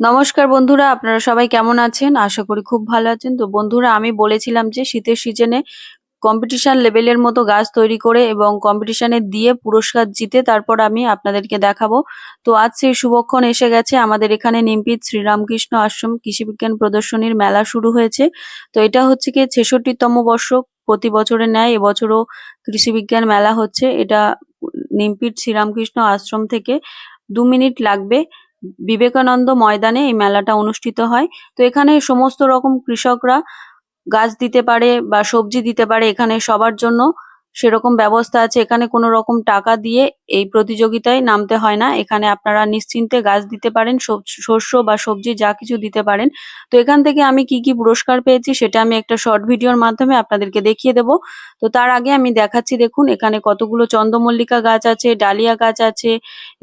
নমস্কার বন্ধুরা, আপনারা সবাই কেমন আছেন? আশা করি খুব ভালো আছেন। তো বন্ধুরা, আমি বলেছিলাম যে শীতের সিজনে কম্পিটিশন লেভেলের মতো গাছ তৈরি করে এবং কম্পিটিশনে দিয়ে পুরস্কার জিতে তারপর আমি আপনাদেরকে দেখাবো। তো আজ সেই শুভক্ষণ এসে গেছে। আমাদের এখানে নিমপিত শ্রীরামকৃষ্ণ আশ্রম কৃষি বিজ্ঞান প্রদর্শনীর মেলা শুরু হয়েছে। তো এটা হচ্ছে কি ছেষট্টিতম বর্ষ প্রতি বছরে ন্যায় এবছরও কৃষি বিজ্ঞান মেলা হচ্ছে। এটা নিমপিট শ্রীরামকৃষ্ণ আশ্রম থেকে দু মিনিট লাগবে। বিবেকানন্দ ময়দানে এই মেলাটা অনুষ্ঠিত হয়। তো এখানে সমস্ত রকম কৃষকরা গাছ দিতে পারে বা সবজি দিতে পারে এখানে সবার জন্য। সেরকম ব্যবস্থা আছে। এখানে কোনো রকম টাকা দিয়ে এই প্রতিযোগিতায় নামতে হয় না। এখানে আপনারা নিশ্চিন্তে গাছ দিতে পারেন শস্য বা সবজি যা কিছু দিতে পারেন। তো এখান থেকে আমি কি কি পুরস্কার পেয়েছি সেটা আমি একটা শর্ট ভিডিওর মাধ্যমে আপনাদেরকে দেখিয়ে দেব। তো তার আগে আমি দেখাচ্ছি, দেখুন, এখানে কতগুলো চন্দ্রমল্লিকা গাছ আছে, ডালিয়া গাছ আছে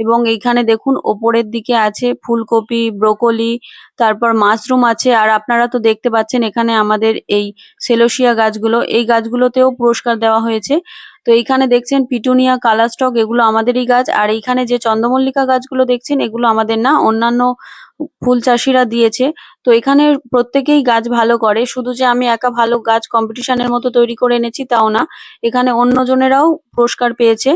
এবং এইখানে দেখুন, ওপরের দিকে আছে ফুলকপি, ব্রোকলি, তারপর মাশরুম আছে। আর আপনারা তো দেখতে পাচ্ছেন, এখানে আমাদের এই সেলোসিয়া গাছগুলো, এই গাছগুলোতেও পুরস্কার দেওয়া হয়েছে। তো এইখানে দেখছেন পিটুনিয়া, কালাস্টক, এগুলো আমাদেরই গাছ। আর এইখানে যে চন্দ্রমল্লিকা গাছগুলো দেখছেন, এগুলো আমাদের না অন্যান্য ফুল চাষিরা দিয়েছে। তো এখানে প্রত্যেকেই গাছ ভালো করে। শুধু যে আমি একা ভালো গাছ কম্পিটিশনের মতো তৈরি করে এনেছি তাও না। এখানে অন্যজনেরাও পুরস্কার পেয়েছে।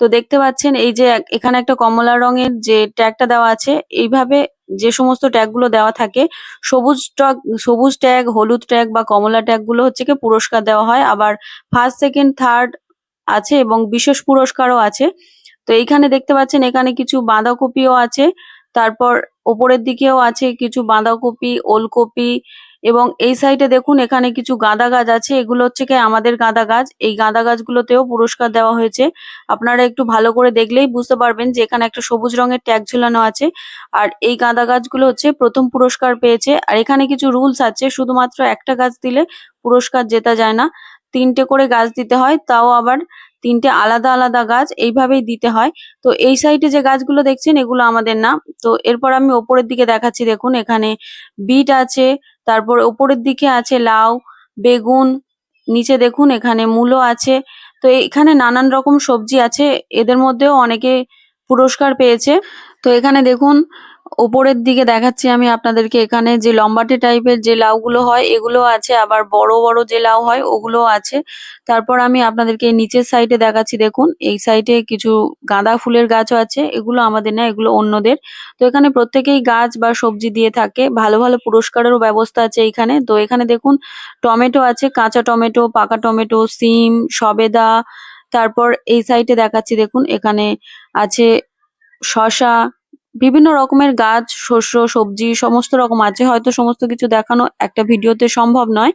তো দেখতে পাচ্ছেন, এই যে এখানে একটা কমলা রঙের যে ট্যাগটা দেওয়া আছে, এইভাবে যে সমস্ত ট্যাগগুলো দেওয়া থাকে, সবুজ ট্যাগ সবুজ ট্যাগ হলুদ ট্যাগ বা কমলা ট্যাগগুলো হচ্ছে কি পুরস্কার দেওয়া হয়। আবার ফার্স্ট সেকেন্ড থার্ড আছে এবং বিশেষ পুরস্কারও আছে। তো এইখানে দেখতে পাচ্ছেন এখানে কিছু বাঁধাকপিও আছে। তারপর ওপরের দিকেও আছে কিছু বাঁধাকপি, ওলকপি এবং এই সাইডে দেখুন, এখানে কিছু গাঁদা গাছ আছে। এগুলো হচ্ছে কি আমাদের গাঁদা গাছ। এই গাঁদা গাছগুলোতেও পুরস্কার দেওয়া হয়েছে। আপনারা একটু ভালো করে দেখলেই বুঝতে পারবেন যে এখানে একটা সবুজ রঙের ট্যাগ ঝুলানো আছে। আর এই গাঁদা গাছগুলো হচ্ছে প্রথম পুরস্কার পেয়েছে। আর এখানে কিছু রুলস আছে, শুধুমাত্র একটা গাছ দিলে পুরস্কার জেতা যায় না। তিনটে করে গাছ দিতে হয়, তাও আবার তিনটে আলাদা আলাদা গাছ, এইভাবেই দিতে হয়। তো এই সাইডে যে গাছগুলো দেখছেন, এগুলো আমাদের না তো এরপর আমি ওপরের দিকে দেখাচ্ছি। দেখুন, এখানে বিট আছে তারপর ওপরের দিকে আছে লাউ, বেগুন, নিচে দেখুন এখানে মূলো আছে। তো এখানে নানান রকম সবজি আছে, এদের মধ্যেও অনেকে পুরস্কার পেয়েছে। তো এখানে দেখুন ওপরের দিকে দেখাচ্ছি আমি আপনাদেরকে এখানে যে লম্বাটে টাইপের যে লাউগুলো হয়, এগুলো আছে। আবার বড় বড় যে লাউ হয় ওগুলো আছে। তারপর আমি আপনাদেরকে নিচের সাইডে দেখাচ্ছি, দেখুন। এই সাইডে কিছু গাঁদা ফুলের গাছও আছে। এগুলো আমাদের না, এগুলো অন্যদের। তো এখানে প্রত্যেকেই গাছ বা সবজি দিয়ে থাকে। ভালো ভালো পুরস্কারেরও ব্যবস্থা আছে এখানে। তো এখানে দেখুন, টমেটো আছে, কাঁচা টমেটো, পাকা টমেটো, সিম, সবেদা। তারপর এই সাইডে দেখাচ্ছি, দেখুন। এখানে আছে শসা বিভিন্ন রকমের গাছ, শস্য, সবজি, সমস্ত রকম আছে। হয়তো সমস্ত কিছু দেখানো একটা ভিডিওতে সম্ভব নয়।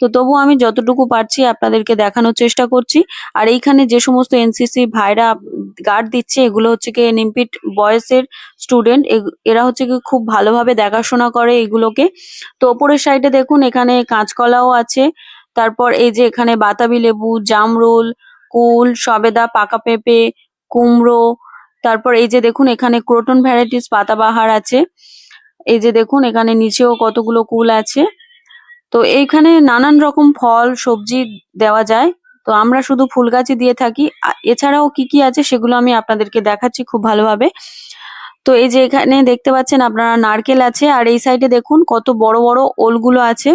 তো তবু আমি যতটুকু পারছি আপনাদেরকে দেখানোর চেষ্টা করছি। আর এইখানে যে সমস্ত এনসিসি ভাইরা গার্ড দিচ্ছে, এগুলো হচ্ছে কি নিমপিট বয়সের স্টুডেন্ট এরা হচ্ছে কি খুব ভালোভাবে দেখাশোনা করে এগুলোকে। তো ওপরের সাইডে দেখুন, এখানে কাঁচকলাও আছে। তারপর এই যে এখানে বাতাবি লেবু, জামরুল, কুল, সবেদা, পাকা পেঁপে, কুমড়ো তারপর এই যে দেখুন, এখানে ক্রোটন ভ্যারাইটিস পাতাবাহার আছে। এই যে দেখুন, এখানে নিচেও কতগুলো কুল আছে। তো এইখানে নানান রকম ফল, সবজি দেওয়া যায়। তো আমরা শুধু ফুল গাছই দিয়ে থাকি। এছাড়াও কি কি আছে সেগুলো আমি আপনাদেরকে দেখাচ্ছি খুব ভালোভাবে। তো এই যে এখানে দেখতে পাচ্ছেন আপনারা নারকেল আছে। আর এই সাইডে দেখুন, কত বড় বড় ওলগুলো আছে।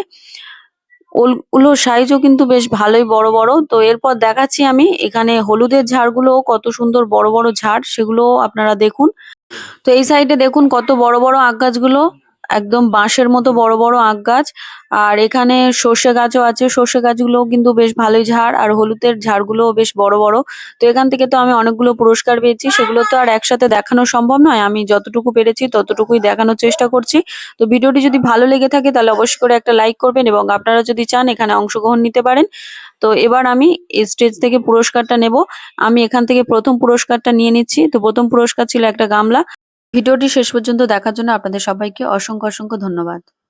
ওলগুলোর সাইজও কিন্তু বেশ ভালোই বড় বড়। তো এরপর দেখাচ্ছি আমি, এখানে হলুদের ঝাড়গুলো কত সুন্দর বড় বড় ঝাড় সেগুলো আপনারা দেখুন। তো এই সাইডে দেখুন কত বড় বড় আখ গাছগুলো। একদম বাঁশের মতো বড় বড় আখ গাছ। আর এখানে সর্ষে গাছও আছে। সর্ষে গাছগুলোও কিন্তু বেশ ভালোই ঝাড়। আর হলুদের ঝাড়গুলোও বেশ বড় বড়। তো এখান থেকে তো আমি অনেকগুলো পুরস্কার পেয়েছি। সেগুলো তো আর একসাথে দেখানো সম্ভব নয়। আমি যতটুকু পেরেছি ততটুকুই দেখানোর চেষ্টা করছি। তো ভিডিওটি যদি ভালো লেগে থাকে তাহলে অবশ্যই করে একটা লাইক করবেন এবং আপনারা যদি চান এখানে অংশগ্রহণ নিতে পারেন। তো এবার আমি স্টেজ থেকে পুরস্কারটা নেব। আমি এখান থেকে প্রথম পুরস্কারটা নিয়ে নিচ্ছি। তো প্রথম পুরস্কার ছিল একটা গামলা। ভিডিওটি শেষ পর্যন্ত দেখার জন্য আপনাদের সবাইকে অসংখ্য অসংখ্য ধন্যবাদ।